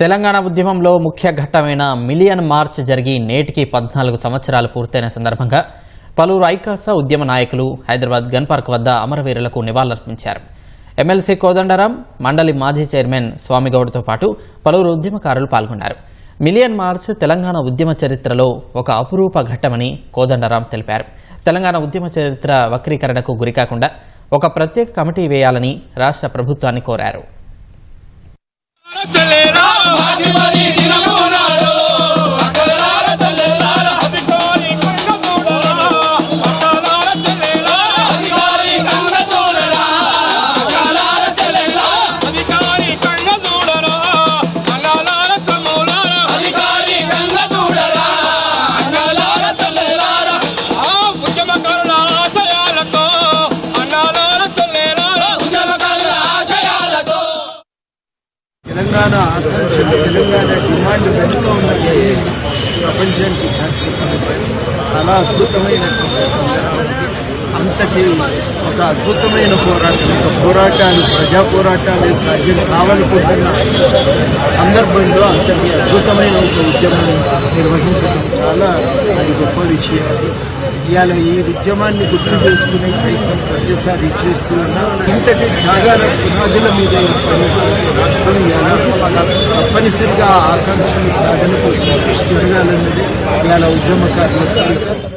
తెలంగాణ ఉద్యమంలో ముఖ్య ఘట్టమైన million March జరిగి నేటికి పద్నాలుగు సంవత్సరాలు పూర్తయిన సందర్భంగా పలువురు ఐకాస ఉద్యమ నాయకులు హైదరాబాద్ గన్ పార్క్ వద్ద అమరవీరులకు నివాళులర్పించారు. ఎమ్మెల్సీ కోదండరాం మండలి మాజీ చైర్మన్ స్వామిగౌడ్తో పాటు పలువురు ఉద్యమకారులు పాల్గొన్నారు. మిలియన్ మార్చ్ తెలంగాణ ఉద్యమ చరిత్రలో ఒక అపురూప ఘట్టమని కోదండరాం తెలిపారు. తెలంగాణ ఉద్యమ చరిత్ర వక్రీకరణకు గురికాకుండా ఒక ప్రత్యేక కమిటీ వేయాలని రాష్ట్ర ప్రభుత్వాన్ని కోరారు. తెలంగాణ ఆకాంక్షలు తెలంగాణ డిమాండ్ వెనుక ఉన్నది ప్రపంచానికి చాలా అద్భుతమైనటువంటి అంతటి ఒక అద్భుతమైన పోరాటం ఒక పోరాటాలు ప్రజా పోరాటాలే సాధ్యం కావాలనుకుంటున్న సందర్భంలో అంతటి అద్భుతమైన ఒక ఉద్యమాన్ని నిర్వహించడం చాలా అది గొప్ప విషయం. ఇవాళ ఈ ఉద్యమాన్ని గుర్తు చేసుకునే ప్రయత్నం ప్రతిసారి చేస్తూ ఉన్నా. ఇంతటి త్యాగాల పునాదుల మీద ఏర్పడినటువంటి తప్పనిసరిగా ఆకాంక్షలు సాధనకు సాధన కోసం జరగాలన్నది ఇవాళ ఉద్యమకారుల